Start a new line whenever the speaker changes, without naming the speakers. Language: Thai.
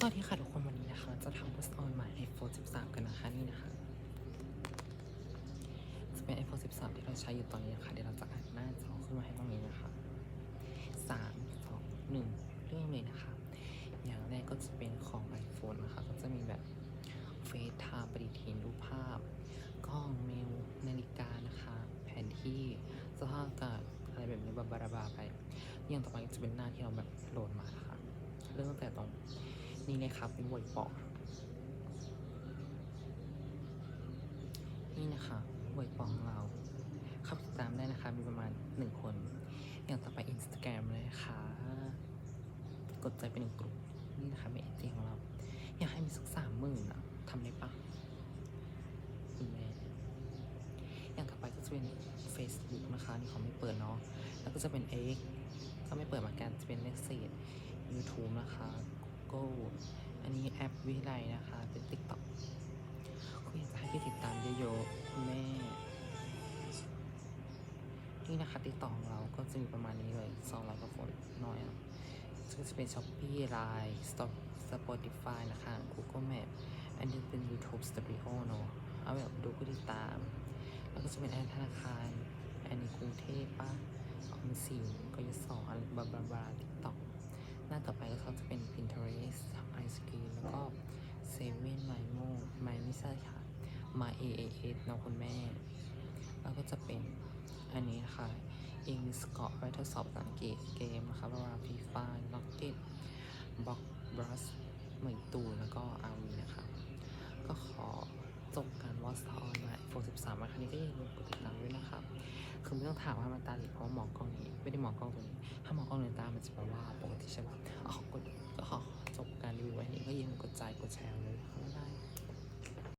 สวัสดีค่ะทุกคนวันนี้นะคะ จะทำ post on ใหม่ iPhone 13 กันนะคะนี่นะคะ จะเป็น iPhone 13 ที่เราใช้อยู่ตอนนี้นะคะเดี๋ยวเราจะอ่านหน้าจอขึ้นมาให้ตรงนี้นะคะ 3 2 1 เรื่องเลยนะคะ อย่างแรกก็จะเป็นของ iPhone นะคะ ก็จะมีแบบเฟซไทม์ปฏิทินรูปภาพกล้องเมลนาฬิกานะคะ แผนที่สภาพอากาศอะไรแบบนี้บาบาราบาไป อย่างต่อไปจะเป็นหน้าที่เราแบบโหลดมานะคะเริ่มตั้งแต่ตรง นี้เลยครับ เป็นบทปอกนี่นะคะบทปอกของเราเข้าติดตามได้นะคะ มีประมาณหนึ่งคน อย่างต่อไป Instagram เลยนะคะกดใจเป็นหนึ่งกลุ่มนี่นะคะเป็นไอจีของเรา อยากให้มีสักสามหมื่นอะทำได้ปะคุณแม่อย่างต่อไปก็จะเป็น Facebook นะคะนี่เขาไม่เปิดเนาะแล้วก็จะเป็น X ก็ไม่เปิดเหมือนกันจะเป็นเลขเศษ YouTube นะคะ Google อันนี้แอปวิไลนะคะ เป็น TikTok ก็อยากจะให้พี่ติดตามเยอะๆคุณแม่ นี่นะคะ TikTok ของเราก็จะมีประมาณนี้เลย200กว่าคนน้อยอะก็จะเป็น Shopee Line Stop Spotify นะคะ Google Map อันนี้เป็น YouTube Studio เนอะเอาแบบดูผู้ติดตาม แล้วก็จะเป็นแอปธนาคาร อันนี้กรุงเทพป้าออมสินกยศอะไรบลาบลาบลาทิกต็อกหน้าต่อไปก็เขาจะเป็น Pinterest ไอศกรีมแล้วก็เซเว่นไมโมไมไม่ใช่ค่ะ มา AAS น้องคุณแม่ แล้วก็จะเป็นอันนี้นะคะ English Score ไว้ทดสอบภาษาอังกฤษเกมนะคะระหว่าง Free Fire Rocket Block Brush เหมยตูแล้วก็ RV นะคะ ก็ขอจบการวอสออนมา iPhone 13มาครั้งนี้ก็อย่าลืมกดติดตามด้วยนะครับ คือไม่ต้องถามว่ามันตาหรือเพราะหมอกล้องนี้ ไม่ได้หมอกล้องตัวนี้ ถ้าหมอกล้องเลนตามันจะแปลว่าปกติใช่ปะอ๋อกดก็ขอจบการรีวิวไว้นี้ก็อย่าลืมกดใจกดแชร์เลย